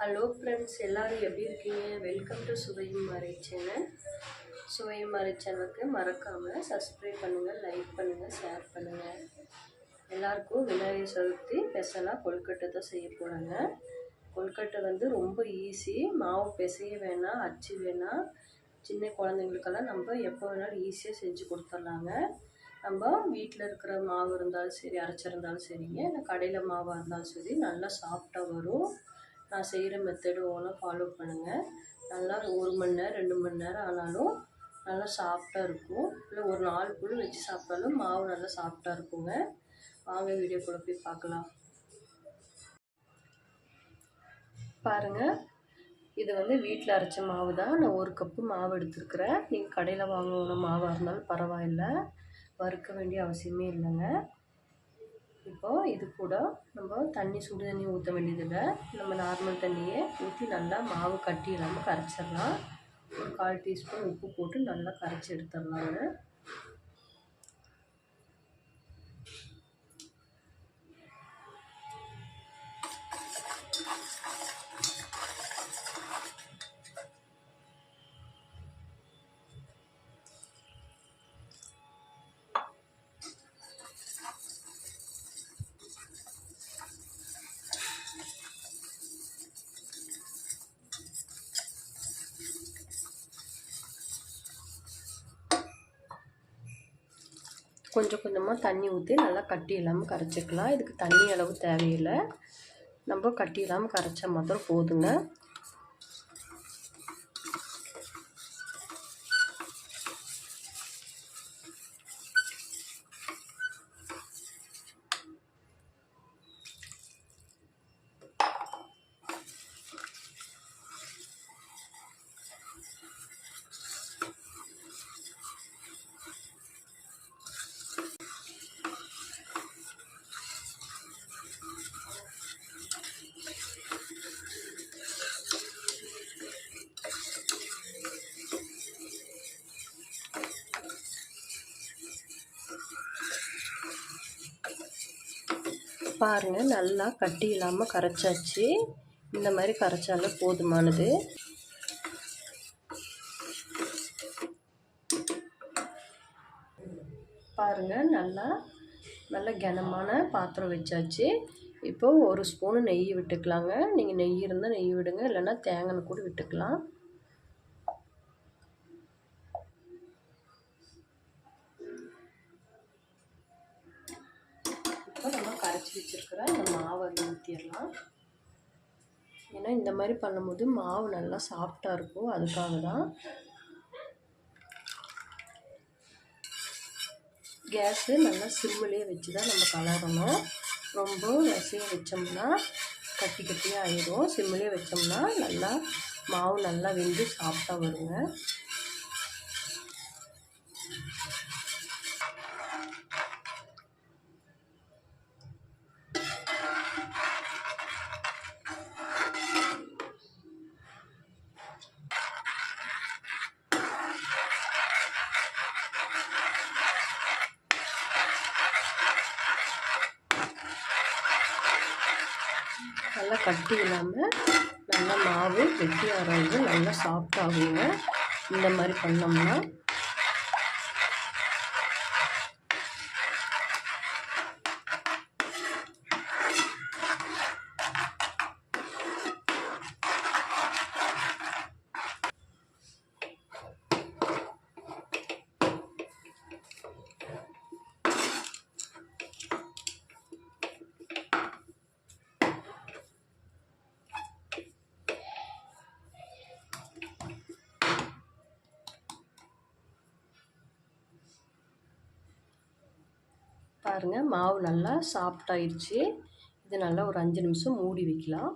Hello friends எல்லோரும் எப்படி இருக்கீங்க? வெல்கம் டு சுவையும் மறை சேனல் சுவையும் மறை சேனலுக்கு மறக்காமல் சப்ஸ்கிரைப் பண்ணுங்கள் லைக் பண்ணுங்கள் ஷேர் பண்ணுங்கள் எல்லாருக்கும் விநாயகர் சதுர்த்தி ஸ்பெஷலாக கொழுக்கட்டை தான் செய்ய போகிறாங்க கொழுக்கட்டை வந்து ரொம்ப ஈஸி மாவு பிசைய வேணாம் அச்சு வேணாம். சின்ன குழந்தைங்களுக்கெல்லாம் நம்ம எப்போ வேணாலும் ஈஸியாக செஞ்சு கொடுத்துர்லாங்க நம்ம வீட்டில் இருக்கிற மாவு இருந்தாலும் சரி அரைச்சிருந்தாலும் சரிங்க. இல்லை கடையில் மாவாக இருந்தாலும் சரி நல்லா சாஃப்டாக வரும். நான் செய்கிற மெத்தடு ஓலாம் ஃபாலோ பண்ணுங்கள் நல்லா ஒரு மணி நேரம் ரெண்டு மணி நேரம் ஆனாலும் நல்லா சாஃப்டாக இருக்கும். இல்லை ஒரு நாலு புழு வச்சு சாப்பிட்டாலும் மாவு நல்லா சாஃப்டாக இருக்குங்க. வாங்க வீடியோக்குள்ளே போய் பார்க்கலாம். பாருங்கள் இது வந்து வீட்டில் அரைச்ச மாவு தான். நான் ஒரு கப்பு மாவு எடுத்துருக்குறேன். நீங்கள் கடையில் வாங்கின மாவாக இருந்தாலும் பரவாயில்லை. வறுக்க வேண்டிய அவசியமே இல்லைங்க. இப்போது இது கூட நம்ம தண்ணி சுடு தண்ணி ஊற்ற வேண்டியதில்லை. நம்ம நார்மல் தண்ணியே ஊற்றி நல்லா மாவு கட்டி இல்லாமல் கரைச்சிடலாம். ஒரு கால் டீஸ்பூன் உப்பு போட்டு நல்லா கரைச்சி எடுத்துடலாங்க கொஞ்சம் கொஞ்சமாக தண்ணி ஊற்றி நல்லா கட்டி இல்லாமல் கரைச்சிக்கலாம். இதுக்கு தண்ணி அளவு தேவையில்லை. நம்ம கட்டி இல்லாமல் கரைச்சா மாத்திரம் போதுங்க. பாருங்கள் நல்லா கட்டி இல்லாமல் கரைச்சாச்சு. இந்த மாதிரி கரைச்சாலும் போதுமானது. பாருங்கள் நல்லா நல்ல கனமான பாத்திரம் வச்சாச்சு. இப்போது ஒரு ஸ்பூனு நெய் விட்டுக்கலாங்க. நீங்கள் நெய் இருந்தால் நெய் விடுங்க இல்லைன்னா தேங்காய் கூட விட்டுக்கலாம் இப்போ நம்ம கரைச்சி வச்சுருக்கிற இந்த மாவை ஊற்றிடலாம் ஏன்னா இந்த மாதிரி பண்ணும்போது மாவு நல்லா சாஃப்டாக இருக்கும். அதுக்காக தான் கேஸு நல்லா சிம்மிலே வச்சு தான் நம்ம கலரணும். ரொம்ப ரசியாக வச்சோம்னா கட்டி கட்டியாக ஆயிடும். சிம்மிலே வச்சோம்னா நல்லா மாவு நல்லா வெந்து சாஃப்டாக வருங்க. நல்லா கட்டி இல்லாமல் நல்லா மாவு கெட்டி ஆகிறது நல்லா சாஃப்டாகுங்க இந்த மாதிரி பண்ணோம்னா பாருங்கள் மாவு நல்லா சாஃப்டாயிடுச்சு இது நல்லா ஒரு அஞ்சு நிமிஷம் மூடி வைக்கலாம்.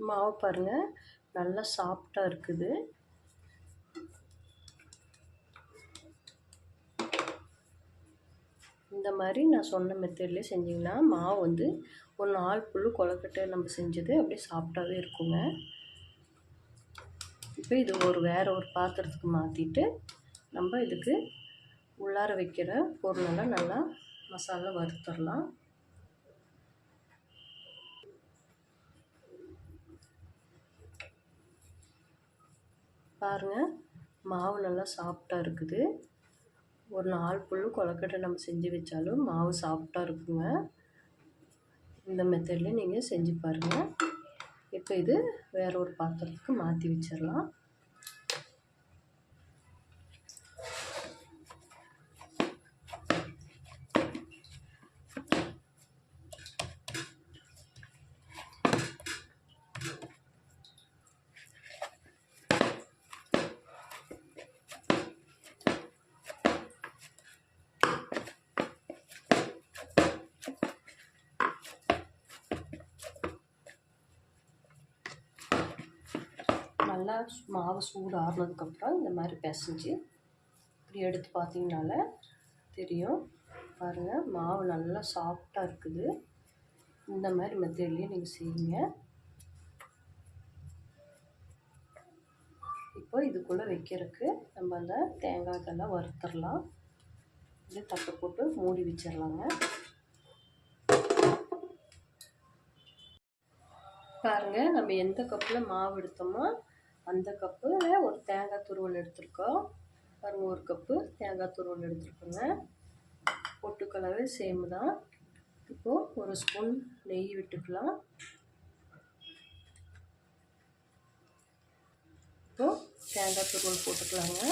மாவு பாருங்கள் நல்லா சாஃப்டாக இருக்குது இந்த மாதிரி நான் சொன்ன மெத்தட்லேயே செஞ்சிங்கன்னா மாவு வந்து ஒரு நாலு புழு கொலக்கட்டை நம்ம செஞ்சது அப்படியே சாப்பிட்டாவே இருக்குங்க. இப்போ இது ஒரு வேறு ஒரு பாத்திரத்துக்கு மாற்றிட்டு நம்ம இதுக்கு உள்ளார வைக்கிற பொருளெல்லாம் நல்லா மசாலா வறுத்துடலாம். பாருங்கள் மாவு நல்லா சாஃப்டாக இருக்குது. ஒரு நாலு புல் கொலக்கட்டை நம்ம செஞ்சு வச்சாலும் மாவு சாஃப்டாக இருக்குங்க. இந்த மெத்தடில் நீங்கள் செஞ்சு பாருங்கள் இப்போ இது வேற ஒரு பாத்திரத்துக்கு மாற்றி வச்சிடலாம் நல்லா மாவு சூடு ஆறுனதுக்கப்புறம் இந்த மாதிரி பிசைஞ்சு இப்படி எடுத்து பார்த்தீங்கனால தெரியும். பாருங்கள் மாவு நல்லா சாஃப்டாக இருக்குது. இந்த மாதிரி மெத்தட்லேயே நீங்கள் செய்யுங்க. இப்போ இதுக்குள்ளே வைக்கிறதுக்கு நம்ம அந்த தேங்காய் இதெல்லாம் வறுத்துடலாம். இது தட்டை போட்டு மூடி வச்சிடலாங்க. பாருங்கள் நம்ம எந்த கப்பில் மாவு எடுத்தோமோ அந்த கப்பில் ஒரு தேங்காய் துருவல் எடுத்திருக்கோம். பாருங்கள் ஒரு கப்பு தேங்காய் துருவல் எடுத்துருக்கோங்க. பொட்டுக்கலவே சேம் தான். இப்போது ஒரு ஸ்பூன் நெய் விட்டுக்கலாம். இப்போது தேங்காய் துருவல் போட்டுக்கலாங்க.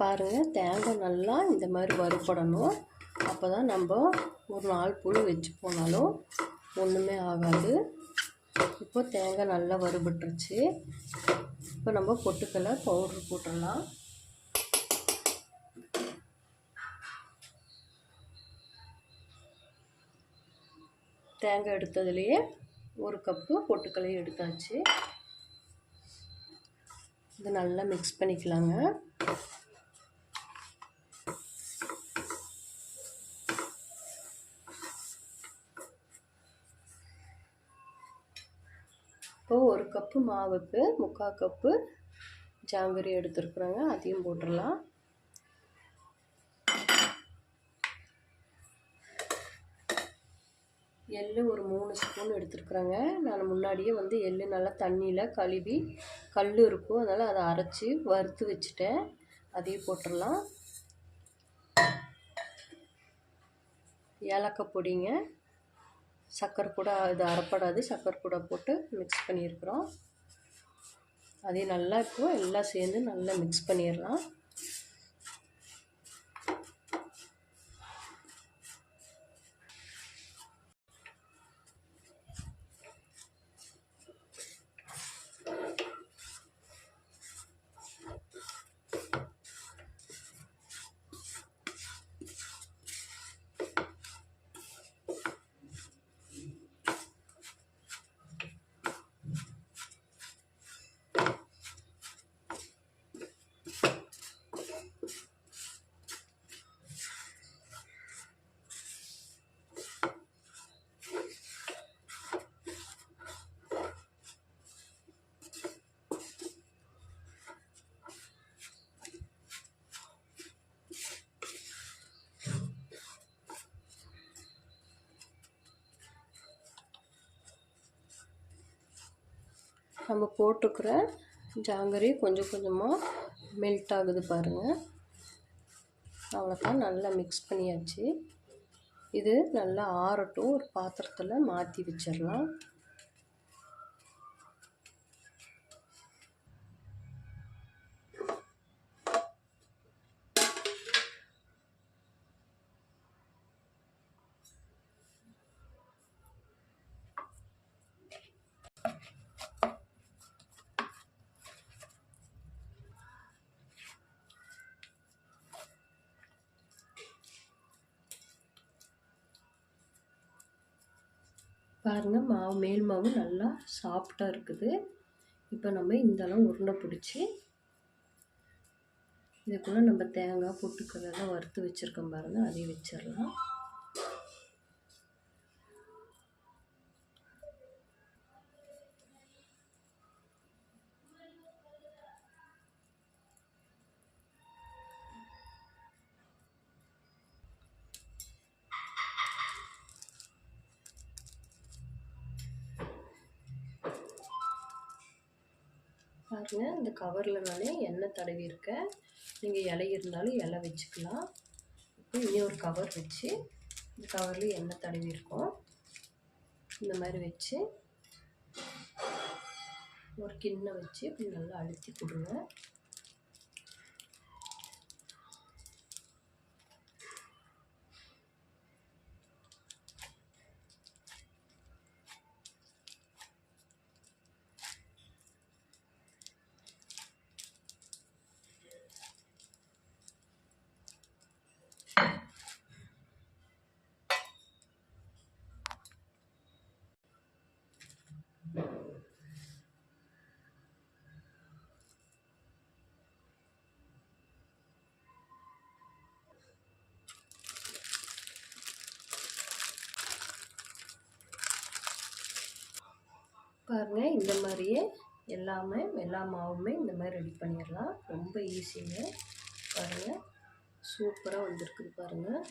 பாருங்கள் தேங்காய் நல்லா இந்த மாதிரி வறுபடணும். அப்போ தான் நம்ம ஒரு நாலு புழு வச்சு போனாலும் ஒன்றுமே ஆகாது. இப்போ தேங்காய் நல்லா வறுபட்டுருச்சு. இப்போ நம்ம பொட்டுக்கடலை பவுட்ரு போட்டுடலாம். தேங்காய் எடுத்ததுலேயே ஒரு கப்பு பொட்டுக்கலையும் எடுத்தாச்சு. இது நல்லா மிக்ஸ் பண்ணிக்கலாங்க இப்போ ஒரு கப்பு மாவுக்கு முக்கால் கப்பு ஜாங்கிரி எடுத்துருக்குறோங்க. அதையும் போட்டுடலாம். எள்ளு ஒரு மூணு ஸ்பூன் எடுத்துருக்குறேங்க. நான் முன்னாடியே வந்து எள்ளு நல்லா தண்ணியில் கழுவி கல் இருக்கும். அதனால் அதை அரைச்சி வறுத்து வச்சுட்டேன். அதையும் போட்டுடலாம். ஏலக்காய் பொடிங்க. சக்கரை கூட இது அரைப்படாது. சர்க்கரை கூட போட்டு மிக்ஸ் பண்ணியிருக்கிறோம். அதே நல்லா இப்போ எல்லாம் சேர்ந்து நல்லா மிக்ஸ் பண்ணிடலாம். நம்ம போட்டிருக்கிற ஜாங்கரி கொஞ்சம் கொஞ்சமாக மெல்ட் ஆகுது பாருங்கள் அவ்வளோதான் நல்லா மிக்ஸ் பண்ணியாச்சு. இது நல்லா ஆறட்டும் ஒரு பாத்திரத்தில் மாற்றி வச்சிடலாம். பாருங்கள் மாவு மேல் மாவு நல்லா சாஃப்டாக இருக்குது. இப்போ நம்ம இந்தளவு உருண்டை பிடிச்சி இதுக்குள்ளே நம்ம தேங்காய் பொட்டுக்கடலாம் வறுத்து வச்சுருக்கோம் பாருங்கள் அதையும் வச்சிடலாம். பாருங்கள் இந்த கவரில் நானே எண்ணெய் தடவி இருக்கேன். நீங்கள் இலை இருந்தாலும் இலை வச்சுக்கலாம். இப்போ இனி ஒரு கவர் வச்சு இந்த கவரில் எண்ணெய் தடவி இருக்கோம். இந்த மாதிரி வச்சு ஒரு கிண்ணம் வச்சு இப்படி நல்லா அழுத்தி கொடுங்க. பாருங்கள் இந்த மாதிரியே எல்லாமே எல்லா மாவுமே இந்த மாதிரி ரெடி பண்ணிடலாம். ரொம்ப ஈஸிங்க பாருங்கள் சூப்பராக வந்திருக்குது பாருங்கள்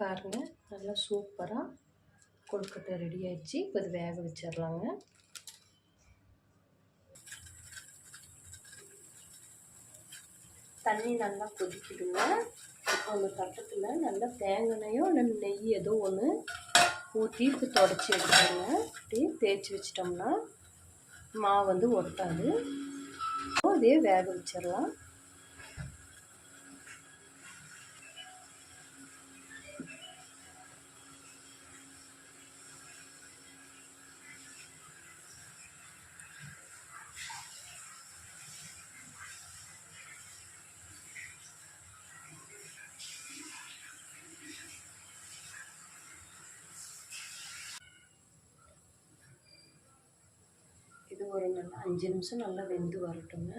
பாருங்கள் நல்லா சூப்பராக கொழுக்கட்டை ரெடி ஆயிடுச்சு. இப்போ இது வேக வச்சிடலாங்க. தண்ணி நல்லா கொதிக்கிடுங்க இப்போ அந்த தட்டத்தில் நல்லா தேங்காயோ இல்லை நெய் ஏதோ ஒன்று ஊற்றி இப்போ தொடச்சி எடுத்துருங்க அப்படி தேய்ச்சி வச்சிட்டோம்னா மாவு வந்து ஒட்டாது. அதே வேக வச்சிடலாம். நல்லா அஞ்சு நிமிஷம் நல்லா வெந்து வரட்டுங்க.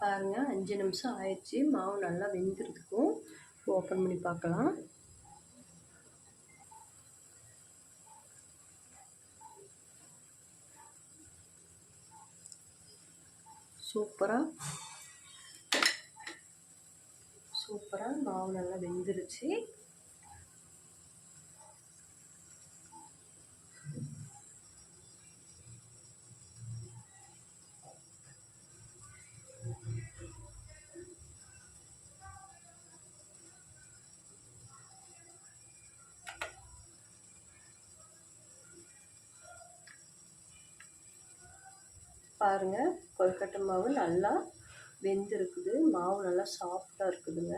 பாருங்க அஞ்சு நிமிஷம் ஆயிடுச்சு. மாவு நல்லா வெந்துருக்கும். ஓப்பன் பண்ணி பார்க்கலாம். சூப்பராக சூப்பராக மாவு நல்லா வெந்துருச்சு. பாருங்கள் கொழுக்கட்டை மாவு நல்லா வெந்திருக்குது. மாவு நல்லா சாஃப்டாக இருக்குதுங்க.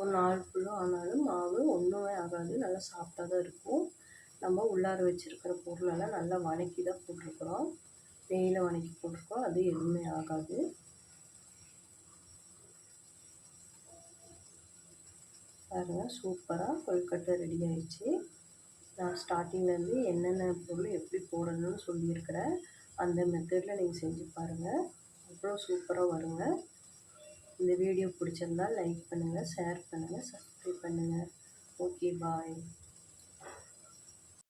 ஒரு நாள் ஃபுல்லும் ஆனாலும் மாவு ஒன்றுமே ஆகாது. நல்லா சாஃப்டாக தான் இருக்கும். நம்ம உள்ளார வச்சுருக்கிற பொருளெல்லாம் நல்லா வணக்கி தான் போட்டிருக்குறோம். நெய்யில் வணக்கி போட்டிருக்கோம். அது எதுவுமே ஆகாது. பாருங்கள் சூப்பராக கொழுக்கட்டை ரெடி ஆயிடுச்சு. நான் ஸ்டார்டிங்லேருந்து என்னென்ன பொருள் எப்படி போடணும்னு சொல்லியிருக்கிறேன். அந்த மெத்தடில் நீங்கள் செஞ்சு பாருங்கள் அவ்வளோ சூப்பராக வருங்க. இந்த வீடியோ பிடிச்சிருந்தா லைக் பண்ணுங்கள் ஷேர் பண்ணுங்கள் சப்ஸ்கிரைப் பண்ணுங்கள் ஓகே பாய்.